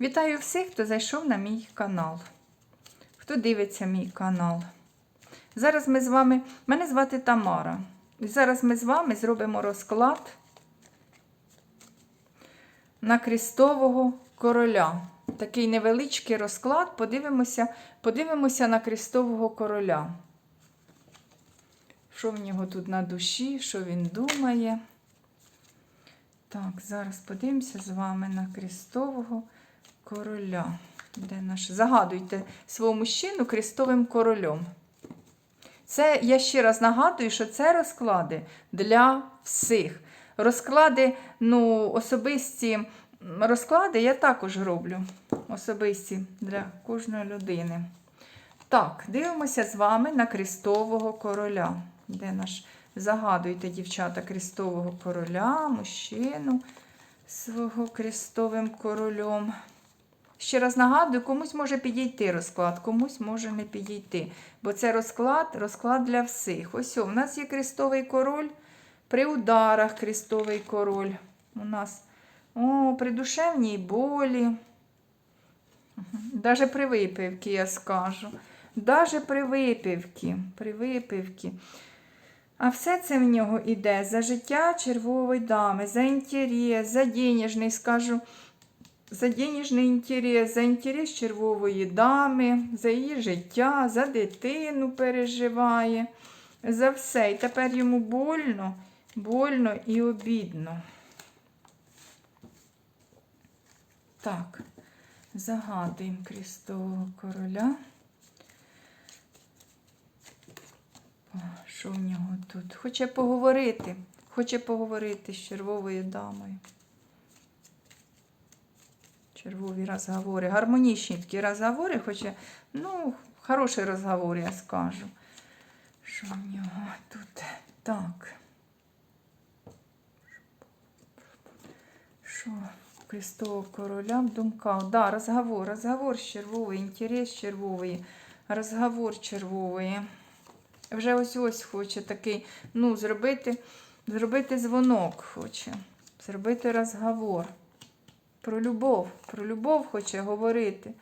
Вітаю всіх, хто зайшов на мій канал, хто дивиться мій канал. Зараз ми з вами, мене звати Тамара. І зараз ми з вами зробимо розклад на Крістового короля. Такий невеличкий розклад. Подивимося, подивимося на Крістового короля. Що в нього тут на душі, що він думає. Так, зараз подивимося з вами на Крістового короля. Де наш? Загадуйте свого мужчину Крістовим королем. Це я ще раз нагадую, що це розклади для всіх. Розклади, ну, особисті розклади я також роблю. Особисті для кожної людини. Так, дивимося з вами на Крістового короля. Де наш? Загадуйте, дівчата, Крістового короля, мужчину свого Крістовим королем. Ще раз нагадую, комусь може підійти розклад, комусь може не підійти. Бо це розклад, розклад для всіх. Ось у нас є крестовий король. При ударах крестовий король. У нас о, при душевній болі. Даже при випивці, я скажу. Даже при випивці. При випивці. А все це в нього іде за життя червової дами, за інтерес, за денежний, скажу за денежний інтерес, за інтерес червової дами, за її життя, за дитину переживає, за все. І тепер йому больно, больно і обідно. Так, загадуємо Крістового короля. Що в нього тут? Хоче поговорити, хоче поговорити з червовою дамою. Червові розговори, гармонічні такі розговори, хоча, ну, хороший розговор, я скажу. Що в нього тут? Так. Що? Крестового короля в думках. Да, розговор, розговор з червовий, інтерес червовий, розговор червовий. Вже ось ось хоче такий, ну, зробити, зробити дзвонок хоче, зробити розговор. Про любов, про любов хоче говорити.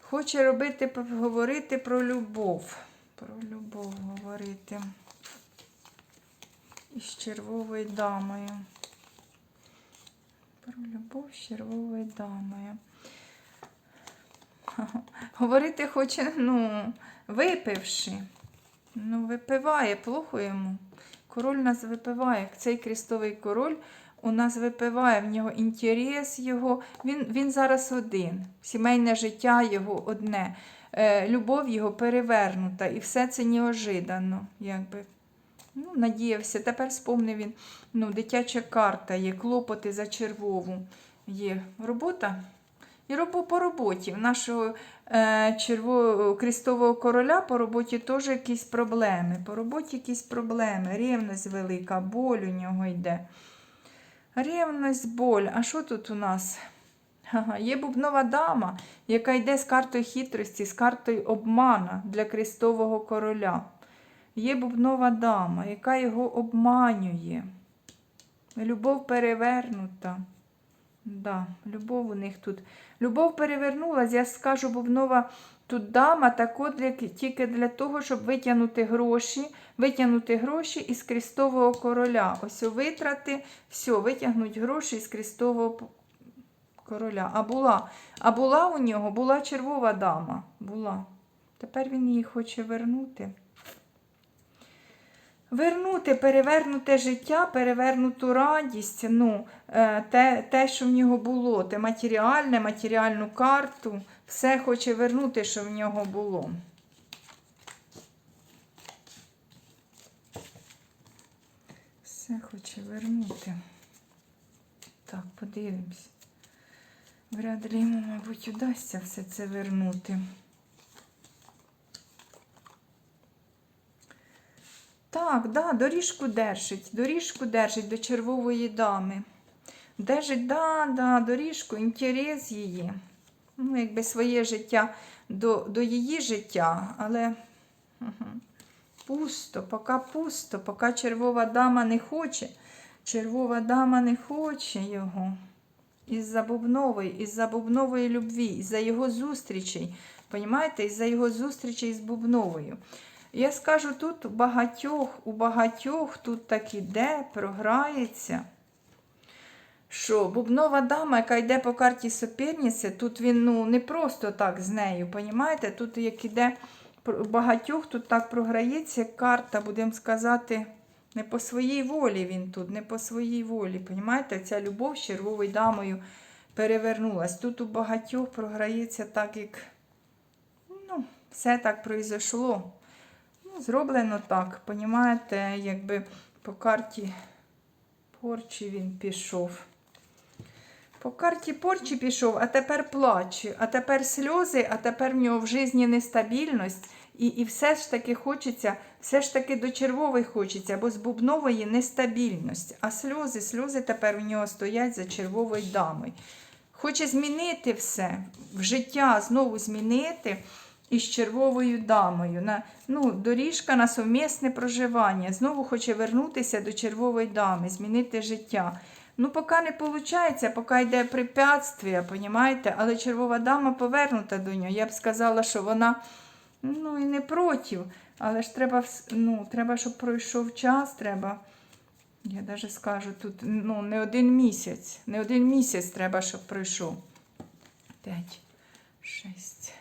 Хоче робити, говорити про любов. Про любов говорити. Із червовою дамою. Про любов з червовою дамою. Говорити хоче, ну, випивши. Ну, випиває, плохо йому. Король нас випиває. Цей крістовий король у нас випиває в нього інтерес його. Він він зараз один. Сімейне життя його одне. Е, Любов його перевернута. І все це неожиданно. Якби. Ну, Надіявся. Тепер спомнив він. Ну, Дитяча карта є, клопоти за червову. Є робота. І робо по роботі. В нашого е, черво, крістового короля по роботі теж якісь проблеми. По роботі якісь проблеми. Рівність велика, боль у нього йде. Ревність, боль. А що тут у нас? Ага, Є бубнова дама, яка йде з картою хитрості, з картою обмана для крестового короля. Є бубнова дама, яка його обманює. Любов перевернута. Да, Любов у них тут. Любов перевернулась, я скажу, бубнова тут дама, от для, тільки для того, щоб витягнути гроші, витягнути гроші із крестового короля. Ось витрати, все, витягнуть гроші із крестового короля. А була, а була у нього, була червова дама. Була. Тепер він її хоче вернути. Вернути, перевернути життя, перевернуту радість, ну, е, те, те, що в нього було, те матеріальне, матеріальну карту, все хоче вернути, що в нього було. Все хоче вернути. Так, подивимось. Вряд ли йому, мабуть, удасться все це вернути. Так, да, доріжку держить, доріжку держить до червової дами. Держить, да, да, доріжку, інтерес її. Ну, якби своє життя до до її життя, але угу, пусто, поки пусто, поки червова дама не хоче. Червова дама не хоче його. із-за бубнової, із-за бубнової любві, із-за його зустрічей. Понімаєте, із-за його зустрічей з бубновою. Я скажу, тут у багатьох, у багатьох тут так іде, програється. Що бубнова дама, яка йде по карті суперниці, тут він ну, не просто так з нею, понімаєте? Тут як іде багатьох, тут так програється карта, будемо сказати, не по своїй волі він тут, не по своїй волі. Понімаєте, ця любов з червовою дамою перевернулась. Тут у багатьох програється так, як ну, все так произошло. Ну, зроблено так, понімаєте, якби по карті порчі він пішов. По карті порчі пішов, а тепер плаче, а тепер сльози, а тепер в нього в житті нестабільність. І, і все ж таки хочеться, все ж таки до червової хочеться, бо з бубнової нестабільність. А сльози, сльози тепер у нього стоять за червовою дамою. Хоче змінити все, в життя знову змінити із червовою дамою. На, ну, доріжка на совмісне проживання. Знову хоче вернутися до червової дами, змінити життя. Ну, поки не виходить, поки йде препятствие, понімаєте? Але червова дама повернута до нього. Я б сказала, що вона ну, і не проти. Але ж треба, ну, треба, щоб пройшов час, треба. Я навіть скажу, тут ну, не один місяць. Не один місяць треба, щоб пройшов. П'ять, шість,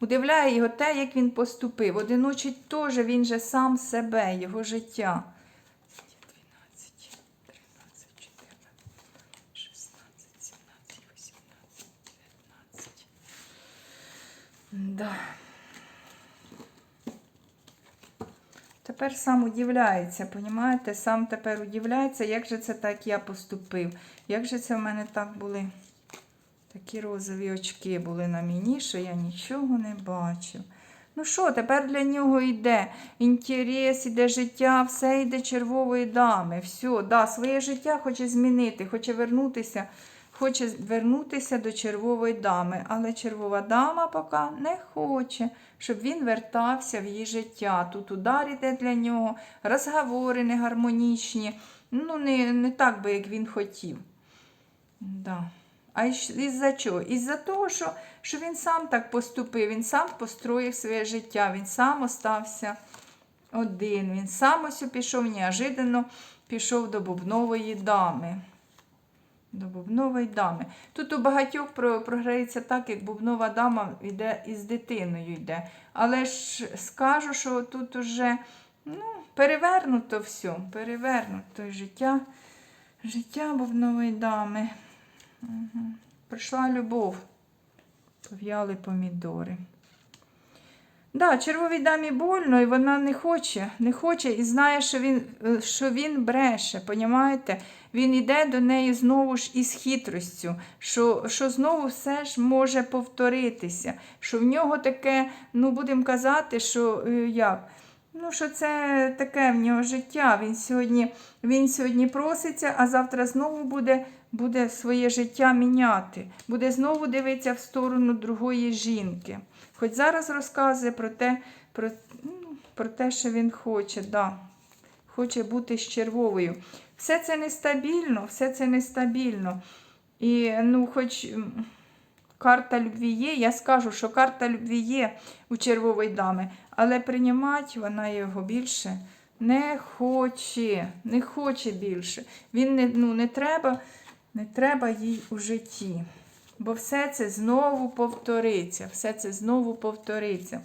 Удивляє його те, як він поступив. Одиночить теж він же сам себе, його життя. 12, 13, 14, 16, 17, 18, 19. Да. Тепер сам удивляється, понімаєте? Сам тепер удивляється, як же це так я поступив. Як же це в мене так були такі розові очки були на мені, що я нічого не бачив. Ну що, тепер для нього йде інтерес, іде життя, все йде червової дами. Все, да, своє життя хоче змінити, хоче вернутися, хоче вернутися до червової дами. Але червова дама поки не хоче, щоб він вертався в її життя. Тут удар іде для нього, розговори негармонічні. Ну, не, не так би, як він хотів. Да. А із- із-за чого? Із-за того, що, що він сам так поступив, він сам построїв своє життя, він сам остався один, він сам ось пішов неожиданно, пішов до бубнової дами. До бубнової дами. Тут у багатьох програється так, як бубнова дама йде із дитиною йде. Але ж скажу, що тут уже ну, перевернуто все, перевернуто життя, життя бубнової дами. Угу. Прийшла любов. Пов'яли помідори. Да, червовій дамі больно, і вона не хоче, не хоче і знає, що він, е, що він бреше, понімаєте? Він йде до неї знову ж із хитростю, що, що знову все ж може повторитися, що в нього таке, ну будемо казати, що е, як? Ну, що це таке в нього життя. Він сьогодні, він сьогодні проситься, а завтра знову буде, буде своє життя міняти, буде знову дивитися в сторону другої жінки. Хоч зараз розказує про те, про, ну, про те, що він хоче, да. хоче бути з червовою. Все це нестабільно, все це нестабільно. І ну, хоч карта любві є, я скажу, що карта любві є у червової дами, але приймати вона його більше не хоче, не хоче більше. Він не, ну, не треба, не треба їй у житті. Бо все це знову повториться, все це знову повториться.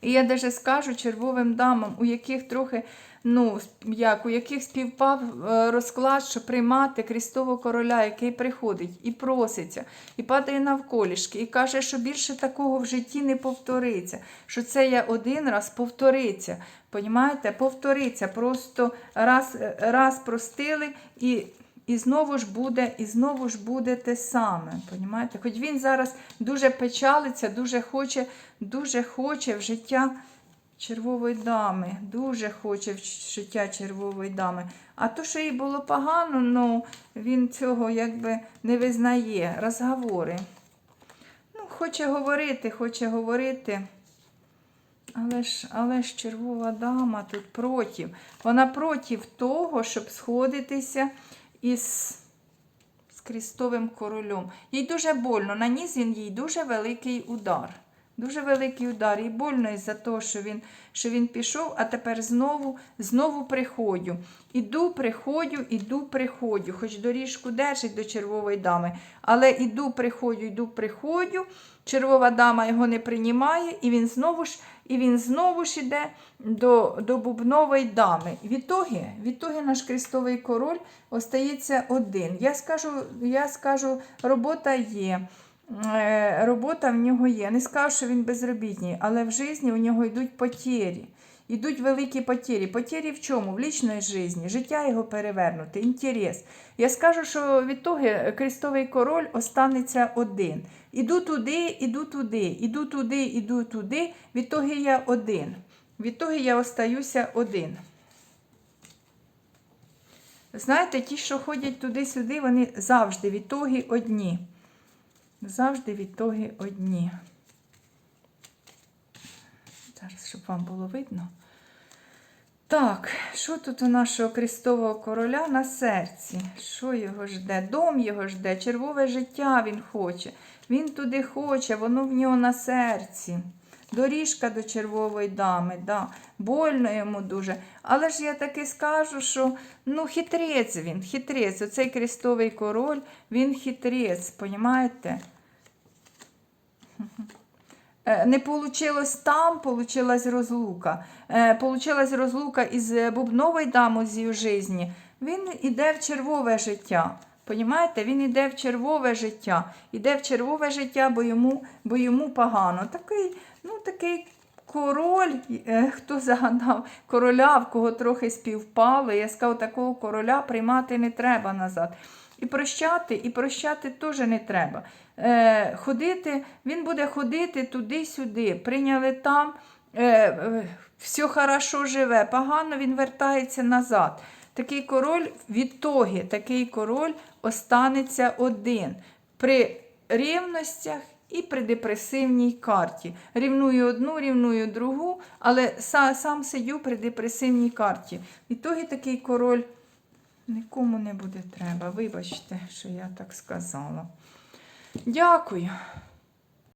І я даже скажу червовим дамам, у яких трохи, ну, як, у яких співпав е, розклад, що приймати Крістового короля, який приходить і проситься, і падає навколішки, і каже, що більше такого в житті не повториться, що це я один раз повториться. Понімаєте? Повториться. Просто раз, раз простили і. І знову ж буде, і знову ж буде те саме. Понімаєте? Хоч він зараз дуже печалиться, дуже хоче, дуже хоче в життя червової дами, дуже хоче в життя червової дами. А то, що їй було погано, ну він цього якби не визнає. Розговори. Ну, хоче говорити, хоче говорити. але ж, але ж червова дама тут проти. Вона проти того, щоб сходитися із з крістовим королем. Їй дуже больно. Наніс він їй дуже великий удар. Дуже великий удар. І больно із-за того, що він, що він пішов, а тепер знову, знову приходю. Іду, приходю, іду, приходю. Хоч доріжку держить до червової дами. Але іду, приходю, іду, приходю. Червова дама його не приймає, і він знову ж, і він знову ж іде до, до бубнової дами. Відтоги, відтоги наш крестовий король остається один. Я скажу, я скажу робота є. Е, Робота в нього є. Не скажу, що він безробітний, але в житті у нього йдуть потері. Йдуть великі потері. Потері в чому? В лічної житті. Життя його перевернуте, інтерес. Я скажу, що від того крестовий король останеться один. Іду туди, іду туди, іду туди, іду туди. Від того я один. Від того я остаюся один. Знаєте, ті, що ходять туди-сюди, вони завжди відтоги одні. Завжди відтоги одні. Зараз, щоб вам було видно. Так, що тут у нашого крестового короля на серці? Що його жде? Дом його жде, червове життя він хоче. Він туди хоче, воно в нього на серці. Доріжка до червової дами, да. больно йому дуже. Але ж я таки скажу, що ну, хитрець він, хитрець. Оцей крестовий король, він хитрець, понімаєте? Е, Не вийшло там, получилась розлука. Е, Получилась розлука із бубновою дамою з її житті. Він іде в червове життя. Понімаєте? Він іде в червове життя. Іде в червове життя, бо йому, бо йому погано. Такий, ну, такий король, е, хто загадав короля, в кого трохи співпало. Я сказав, такого короля приймати не треба назад. І прощати, і прощати теж не треба. Е, ходити, він буде ходити туди-сюди. Прийняли там, е, е, все хорошо живе, погано він вертається назад. Такий король відтоги, такий король останеться один. При рівностях і при депресивній карті. Рівную одну, рівную другу, але сам сидю при депресивній карті. Відтоги такий король нікому не буде треба. Вибачте, що я так сказала. Дякую.